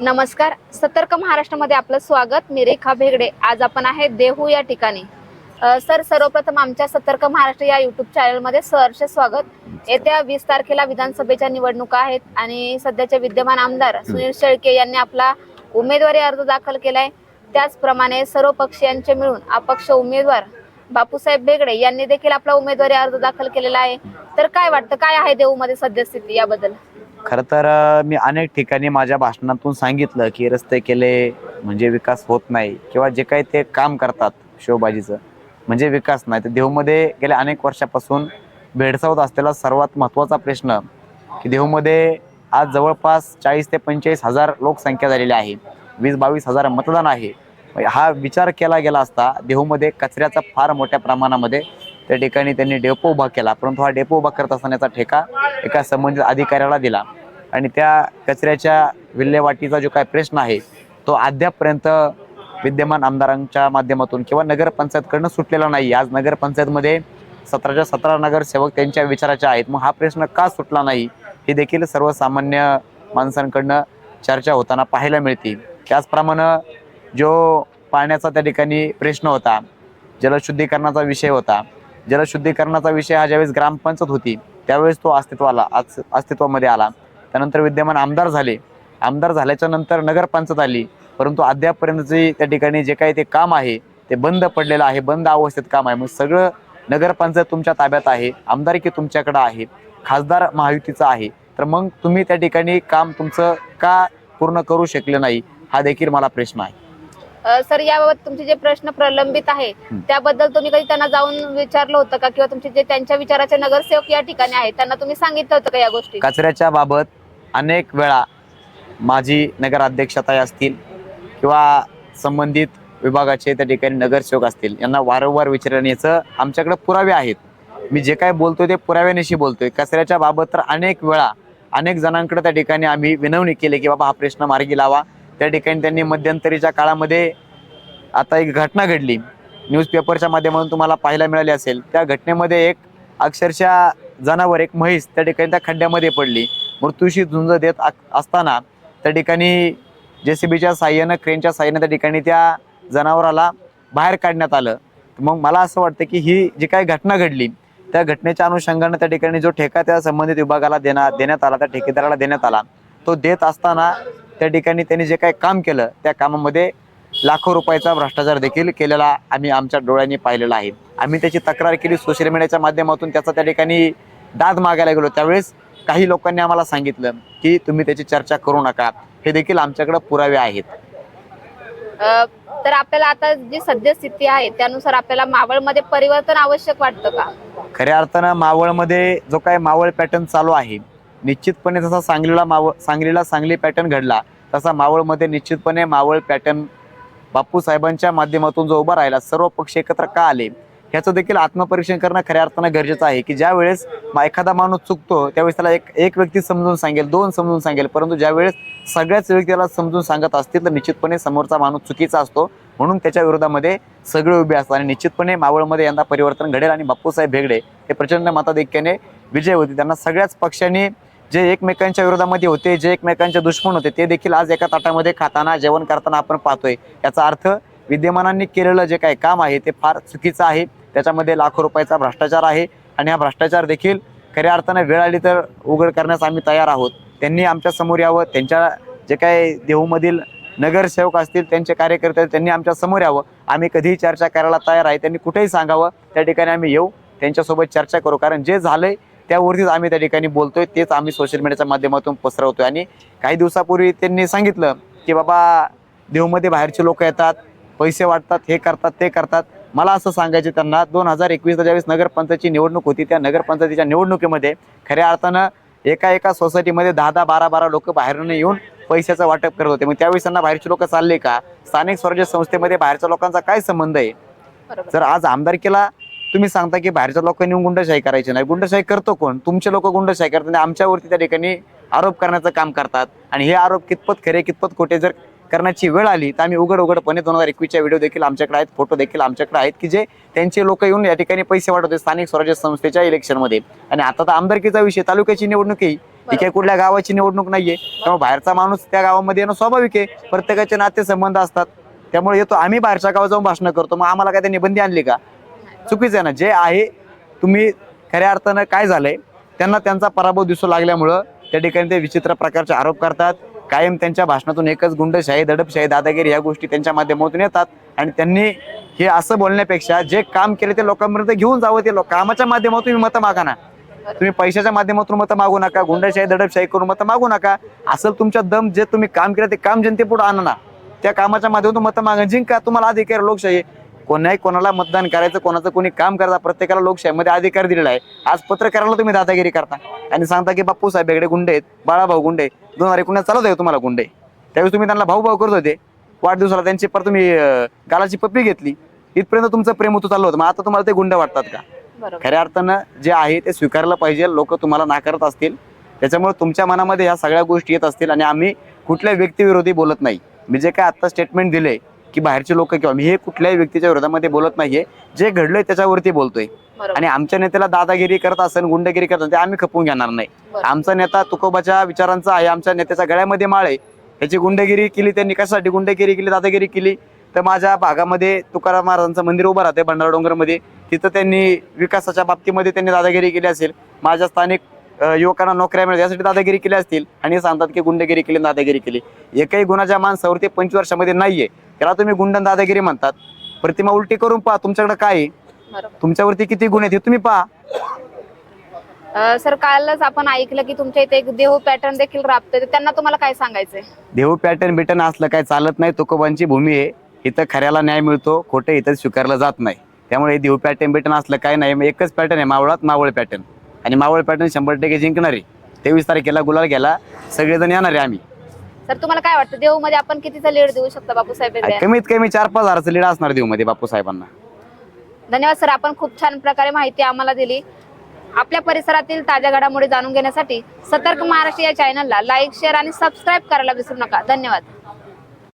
नमस्कार. सतर्क महाराष्ट्रामध्ये आपलं स्वागत. मी रेखा भेगडे. आज आपण आहे देहू या ठिकाणी. सर सर्वप्रथम आमच्या सतर्क महाराष्ट्र या युट्यूब चॅनलमध्ये सहर्ष स्वागत. येत्या वीस तारखेला विधानसभेच्या निवडणुका आहेत आणि सध्याचे विद्यमान आमदार सुनील शेळके यांनी आपला उमेदवारी अर्ज दाखल केलाय. त्याचप्रमाणे सर्व पक्षीयांचे मिळून अपक्ष उमेदवार बापूसाहेब बेगडे यांनी देखील आपला उमेदवारी अर्ज दाखल केलेला आहे. तर काय वाटतं? काय आहे देहूमध्ये सद्यस्थिती याबद्दल? खरं तर मी अनेक ठिकाणी माझ्या भाषणातून सांगितलं की रस्ते केले म्हणजे विकास होत नाही किंवा जे काही ते काम करतात शिवबाजीचं म्हणजे विकास नाही. तर देहूमध्ये गेल्या अनेक वर्षापासून भेडसावत असलेला सर्वात महत्त्वाचा प्रश्न की देहूमध्ये आज जवळपास चाळीस ते पंचेचाळीस हजार लोकसंख्या झालेली आहे. वीस बावीस हजार मतदान आहे. हा विचार केला गेला असता देहूमध्ये कचऱ्याचा फार मोठ्या प्रमाणामध्ये त्या ठिकाणी त्यांनी डेपो उभा केला. परंतु हा डेपो उभा करत असताना ठेका एका संबंधित अधिकाऱ्याला दिला. आणि त्या कचऱ्याच्या विल्हेवाटीचा जो काय प्रश्न आहे तो अद्यापपर्यंत विद्यमान आमदारांच्या माध्यमातून किंवा नगरपंचायतकडनं सुटलेला नाही. आज नगरपंचायतमध्ये सतराच्या सतरा नगरसेवक त्यांच्या विचाराचे आहेत. मग हा प्रश्न का सुटला नाही? हे देखील सर्वसामान्य माणसांकडनं चर्चा होताना पाहायला मिळते. त्याचप्रमाणे जो पाण्याचा त्या ठिकाणी प्रश्न होता जलशुद्धीकरणाचा विषय होता. जलशुद्धीकरणाचा विषय हा ज्यावेळेस ग्रामपंचायत होती त्यावेळेस तो अस्तित्वाला आज अस्तित्वामध्ये आला. त्यानंतर विद्यमान आमदार झाले. आमदार झाल्याच्यानंतर नगरपंचायत आली. परंतु अद्यापपर्यंतचे त्या ठिकाणी जे काही ते काम आहे ते बंद पडलेलं आहे बंद अवस्थेत काम आहे. मग सगळं नगरपंचायत तुमच्या ताब्यात आहे आमदारकी तुमच्याकडं आहे खासदार महायुतीचा आहे. तर मग तुम्ही त्या ठिकाणी काम तुमचं का पूर्ण करू शकले नाही हा देखील मला प्रश्न आहे. सर याबाबत तुमचे जे प्रश्न प्रलंबित आहे. त्याबद्दल तुम्ही कधी त्यांना जाऊन विचारलं होतं का? किंवा तुमचे जे त्यांच्या विचाराचे नगरसेवक या ठिकाणी आहेत त्यांना तुम्ही सांगितलं होतं का या गोष्टी? कचऱ्याच्या बाबत अनेक वेळा माझी नगराध्यक्षताही असतील किंवा संबंधित विभागाचे त्या ठिकाणी नगरसेवक असतील यांना वारंवार विचारण्याचं आमच्याकडे पुरावे आहेत. मी जे काय बोलतोय ते पुराव्यानिशी बोलतोय. कचऱ्याच्या बाबत तर अनेक वेळा अनेक जणांकडे त्या ठिकाणी आम्ही विनवणी केली की बाबा हा प्रश्न मार्गी लावा. त्या ठिकाणी त्यांनी मध्यंतरीच्या काळामध्ये आता एक घटना घडली. न्यूजपेपरच्या माध्यमातून तुम्हाला पाहायला मिळाली असेल. त्या घटनेमध्ये एक अक्षरशः जनावर एक म्हैस त्या ठिकाणी त्या खड्ड्यामध्ये पडली. मृत्यूशी झुंज देत असताना त्या ठिकाणी जे सी बीच्या साह्यानं क्रेनच्या साह्यानं त्या ठिकाणी त्या जनावराला बाहेर काढण्यात आलं. मग मला असं वाटतं की ही जी काही घटना घडली त्या घटनेच्या अनुषंगानं त्या ठिकाणी जो ठेका त्या संबंधित विभागाला देण्यात देण्यात आला त्या ठेकेदाराला देण्यात आला तो देत असताना त्या ठिकाणी त्यांनी जे काही काम केलं त्या कामामध्ये लाखो रुपयाचा भ्रष्टाचार देखील केलेला आम्ही आमच्या डोळ्यांनी पाहिलेला आहे. आम्ही त्याची तक्रार केली सोशल मीडियाच्या माध्यमातून त्याचा त्या ठिकाणी दाद मागायला गेलो. त्यावेळेस काही लोकांनी आम्हाला सांगितलं की तुम्ही त्याची चर्चा करू नका. हे देखील आमच्याकडे पुरावे आहेत. तर आपल्याला आता जी सद्यस्थिती आहे त्यानुसार आपल्याला मावळमध्ये परिवर्तन आवश्यक वाटतं का? खऱ्या अर्थानं मावळमध्ये जो काय मावळ पॅटर्न चालू आहे निश्चितपणे जसा सांगलीला मावळ सांगलीला सांगली पॅटर्न घडला तसा मावळमध्ये निश्चितपणे मावळ पॅटर्न बापू साहेबांच्या माध्यमातून जो उभा राहिला सर्व पक्ष एकत्र का आले? ह्याचं देखील आत्मपरीक्षण करणं खऱ्या अर्थानं गरजेचं आहे की ज्या वेळेस मा- एखादा माणूस चुकतो त्यावेळेस त्याला एक एक व्यक्ती समजून सांगेल दोन समजून सांगेल. परंतु ज्यावेळेस सगळ्याच व्यक्तीला समजून सांगत असतील तर निश्चितपणे समोरचा माणूस चुकीचा असतो. म्हणून त्याच्या विरोधामध्ये सगळे उभे असतात आणि निश्चितपणे मावळमध्ये यंदा परिवर्तन घडेल आणि बाप्पूसाहेब भेगडे हे प्रचंड मताधिक्याने विजय होते. त्यांना सगळ्याच पक्षांनी जे एकमेकांच्या विरोधामध्ये होते जे एकमेकांचे दुश्मन होते ते देखील आज एका ताटामध्ये खाताना जेवण करताना आपण पाहतोय. याचा अर्थ विद्यमानांनी केलेलं जे काही काम आहे ते फार चुकीचं आहे. त्याच्यामध्ये लाखो रुपयाचा भ्रष्टाचार आहे आणि हा भ्रष्टाचार देखील खऱ्या अर्थानं वेळ आली तर उघड करण्यास आम्ही तयार आहोत. त्यांनी आमच्यासमोर यावं त्यांच्या जे काय देहूमधील नगरसेवक असतील त्यांचे कार्यकर्ते त्यांनी आमच्यासमोर यावं. आम्ही कधीही चर्चा करायला तयार आहे त्यांनी कुठेही सांगावं त्या ठिकाणी आम्ही येऊ त्यांच्यासोबत चर्चा करू. कारण जे झालंय त्यावरतीच आम्ही त्या ठिकाणी बोलतोय तेच आम्ही सोशल मीडियाच्या माध्यमातून पसरवतोय. आणि काही दिवसापूर्वी त्यांनी सांगितलं की बाबा देहूमध्ये बाहेरचे लोक येतात पैसे वाटतात हे करतात ते करतात. मला असं सांगायचे त्यांना दोन हजार एकवीसला ज्यावेळेस नगरपंचायतची निवडणूक होती त्या नगरपंचायतीच्या निवडणुकीमध्ये खऱ्या अर्थानं एका एका सोसायटीमध्ये दहा दहा बारा बारा लोक बाहेरून येऊन पैशाचं वाटप करत होते. मग त्यावेळेस त्यांना बाहेरचे लोक चालले का? स्थानिक स्वराज्य संस्थेमध्ये बाहेरच्या लोकांचा काय संबंध आहे? जर आज आमदारकीला तुम्ही सांगता की बाहेरच्या लोकांनी येऊन गुंडशाही करायची नाही गुंडशाही करतो कोण? तुमचे लोक गुंडशाही करतात आणि आमच्यावरती त्या ठिकाणी आरोप करण्याचं काम करतात. आणि हे आरोप कितपत खरे कितपत खोटे जर करण्याची वेळ आली तर आम्ही उघड उघडपणे दोन हजार एकवीसच्या व्हिडिओ देखील आमच्याकडे आहेत फोटो देखील आमच्याकडे आहेत की जे त्यांचे लोक येऊन या ठिकाणी पैसे वाटत होते स्थानिक स्वराज्य संस्थेच्या इलेक्शनमध्ये आणि आता तर आमदारकीचा विषय तालुक्याची निवडणूक आहे. ही काही कुठल्या गावाची निवडणूक नाहीये. त्यामुळे बाहेरचा माणूस त्या गावामध्ये येणं स्वाभाविक आहे. प्रत्येकाचे नाते संबंध असतात. त्यामुळे येतो आम्ही बाहेरच्या गावात जाऊन भाषण करतो. मग आम्हाला काय त्यांनी बंदी आणली का? चुकीचं आहे ना. जे आहे तुम्ही खऱ्या अर्थानं काय झालंय त्यांना त्यांचा पराभव दिसू लागल्यामुळं त्या ठिकाणी ते विचित्र प्रकारचे आरोप करतात. कायम त्यांच्या भाषणातून एकच गुंडशाही दडपशाही दादागिरी ह्या गोष्टी त्यांच्या माध्यमातून येतात. आणि त्यांनी हे असं बोलण्यापेक्षा जे काम केले ते लोकांपर्यंत घेऊन जावं ते लोक कामाच्या माध्यमातून मत मतं मागा ना. तुम्ही पैशाच्या माध्यमातून मतं मागू नका गुंडशाही दडपशाही करून मतं मागू नका. असं तुमच्या दम जे तुम्ही काम केलं ते काम जनतेपुढे आणा ना. त्या कामाच्या माध्यमातून मतं मागा. जिंका तुम्हाला अधिकार लोकशाही. कोणाही कोणाला मतदान करायचं कोणाचं कोणी काम करता प्रत्येकाला लोकशाहीमध्ये अधिकार दिलेला आहे. आज पत्रकाराला तुम्ही दादागिरी करता. आणि सांगता की बाप्पू साहेब वेगळे गुंडे आहेत बाळाभाऊ गुंडे आहेत. दोन हजार एकोणीस चालत आहे तुम्हाला गुंडे. त्यावेळी तुम्ही त्यांना भाऊ भाऊ करत होते. वाढदिवसाला त्यांची पर तुम्ही गालाची पप्पी घेतली. इथपर्यंत तुमचं प्रेम होतं चाललं होतं. मग आता तुम्हाला ते गुंड वाटतात का? खऱ्या अर्थानं जे आहे ते स्वीकारलं पाहिजे. लोक तुम्हाला नाकारत असतील. त्याच्यामुळे तुमच्या मनामध्ये ह्या सगळ्या गोष्टी येत असतील आणि आम्ही कुठल्या व्यक्तीविरोधी बोलत नाही. मी जे काय आता स्टेटमेंट दिले की बाहेरचे लोक किंवा मी हे कुठल्याही व्यक्तीच्या विरोधामध्ये बोलत नाहीये. जे घडलंय त्याच्यावरती बोलतोय. आणि आमच्या नेत्याला दादागिरी करत असेल गुंडगिरी करत असेल ते आम्ही खपवून घेणार नाही. आमचा नेता तुकोबाच्या विचारांचा आहे आमच्या नेत्याच्या गळ्यामध्ये माळ आहे. त्याची गुंडगिरी केली त्यांनी कशासाठी गुंडगिरी केली दादागिरी केली? तर माझ्या भागामध्ये तुकाराम महाराजांचं मंदिर उभं राहते भंडारा डोंगरमध्ये. तिथं त्यांनी विकासाच्या बाबतीमध्ये त्यांनी दादागिरी केली असेल. माझ्या स्थानिक युवकांना नोकऱ्या मिळतात यासाठी दादागिरी केली असतील. आणि सांगतात की गुंडगिरी केली दादागिरी केली. एकही गुन्हाच्या माणसावरती पंचवीस वर्षामध्ये नाहीये त्याला तुम्ही गुंडन दादागिरी म्हणतात. प्रतिमा उलटी करून पहा तुमच्याकडे काय आहे? तुमच्यावरती किती गुन्हे आहेत हे तुम्ही पहा. अ, सर कालच आपण ऐकलं की तुमच्या इथे एक देहू पॅटर्न देखील राबतोय. तर त्यांना तुम्हाला काय सांगायचंय? देऊ पॅटर्न बिटर्न असलं काय चालत नाही. तुकोबांची भूमी आहे. इथं खऱ्याला न्याय मिळतो. खोटे इथं स्वीकारलं जात नाही. त्यामुळे हे देऊ पॅटर्न बिटर्न असलं काय नाही. मग एकच पॅटर्न आहे मावळात मावळ पॅटर्न आणि मावळ पॅटर्न शंभर टक्के जिंकणार. आहे तेवीस तारखेला गुलाल गेला सगळेजण येणार आहे आम्ही. सर तुम्हाला काय वाटतं देहू मध्ये आपण कितीचा लीड देऊ शकतो बापूसाहेब वेगळे कमीत कमी चार पाच हजाराचं लीड असणार देऊ मध्ये बापू साहेबांना. धन्यवाद सर. आपण खूप छान प्रकारे माहिती आम्हाला दिली. आपल्या परिसरातील ताज्या घडामोडी जाणून घेण्यासाठी सतर्क महाराष्ट्र या चॅनलला लाईक शेअर आणि सबस्क्राईब करायला विसरू नका. धन्यवाद.